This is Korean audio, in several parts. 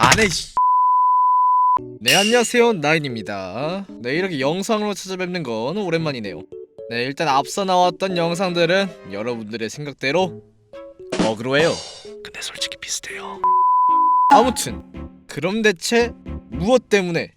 안해 씨. 네 안녕하세요. 나인입니다. 네 이렇게 영상으로 찾아뵙는 건 오랜만이네요. 네 일단 앞서 나왔던 영상들은 여러분들의 생각대로 어그로해요. 근데 솔직히 비슷해요. 아무튼 그럼 대체 무엇 때문에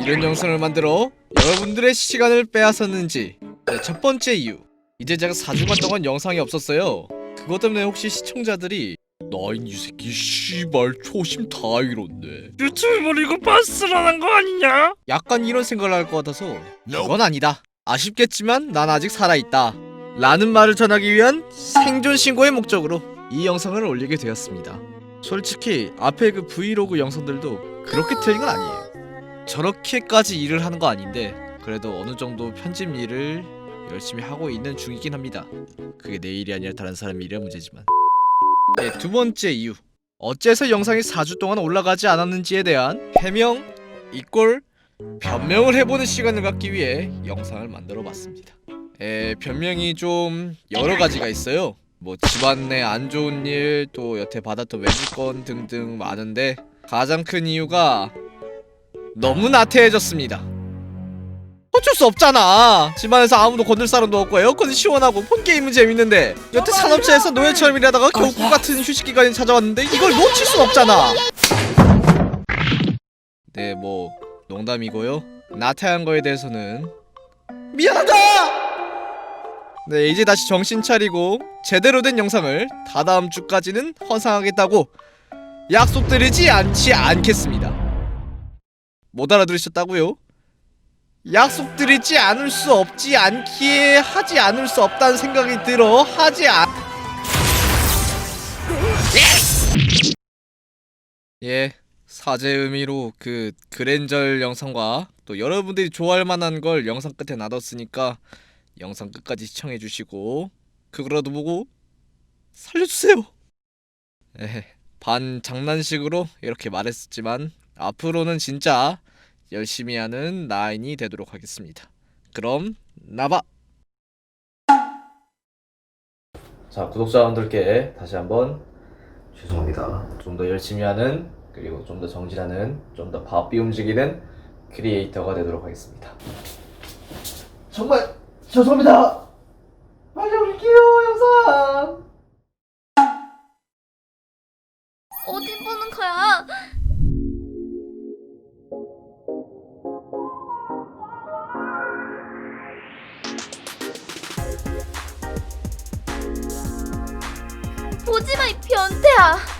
이런 영상을 만들어 여러분들의 시간을 빼앗았는지. 네, 첫 번째 이유. 이제 제가 4주간 동안 영상이 없었어요. 그것 때문에 혹시 시청자들이 나인 이 새끼 씨발 초심 다 잃었네. 유튜브를 이거 바스라는 거 아니냐? 약간 이런 생각을 할 것 같아서 그건 아니다. 아쉽겠지만 난 아직 살아있다. 라는 말을 전하기 위한 생존 신고의 목적으로 이 영상을 올리게 되었습니다. 솔직히 앞에 그 브이로그 영상들도 그렇게 틀린 건 아니에요. 저렇게까지 일을 하는 거 아닌데 그래도 어느 정도 편집 일을 열심히 하고 있는 중이긴 합니다. 그게 내 일이 아니라 다른 사람 일이라 문제지만 네, 두 번째 이유 어째서 영상이 4주 동안 올라가지 않았는지에 대한 해명, 이꼴, 변명을 해보는 시간을 갖기 위해 영상을 만들어 봤습니다. 에, 변명이 좀 여러 가지가 있어요. 뭐 집안 내 안 좋은 일, 또 여태 받았던 외주권 등등 많은데 가장 큰 이유가 너무 나태해졌습니다. 어쩔 수 없잖아. 집안에서 아무도 건들 사람도 없고 에어컨이 시원하고 폰 게임은 재밌는데 여태 산업체에서 노예처럼 일하다가 겨우 꿈 같은 휴식 기간이 찾아왔는데 이걸 놓칠 순 없잖아. 네, 뭐 농담이고요. 나태한 거에 대해서는 미안하다. 네, 이제 다시 정신 차리고 제대로 된 영상을 다다음 주까지는 헌상하겠다고 약속드리지 않지 않겠습니다. 못 알아들으셨다고요? 약속드리지 않을 수 없지 않기에 하지 않을 수 없다는 생각이 들어 하지 않. 예, 사죄 의미로 그 그랜절 영상과 또 여러분들이 좋아할 만한 걸 영상 끝에 놔뒀으니까 영상 끝까지 시청해 주시고 그거라도 보고 살려주세요. 에, 반 장난식으로 이렇게 말했었지만 앞으로는 진짜 열심히 하는 나인이 되도록 하겠습니다. 그럼 나봐. 자 구독자분들께 다시 한번 죄송합니다. 좀 더 열심히 하는 그리고 좀 더 정진하는 좀 더 바삐 움직이는 크리에이터가 되도록 하겠습니다. 정말 죄송합니다. 보지마 이 변태야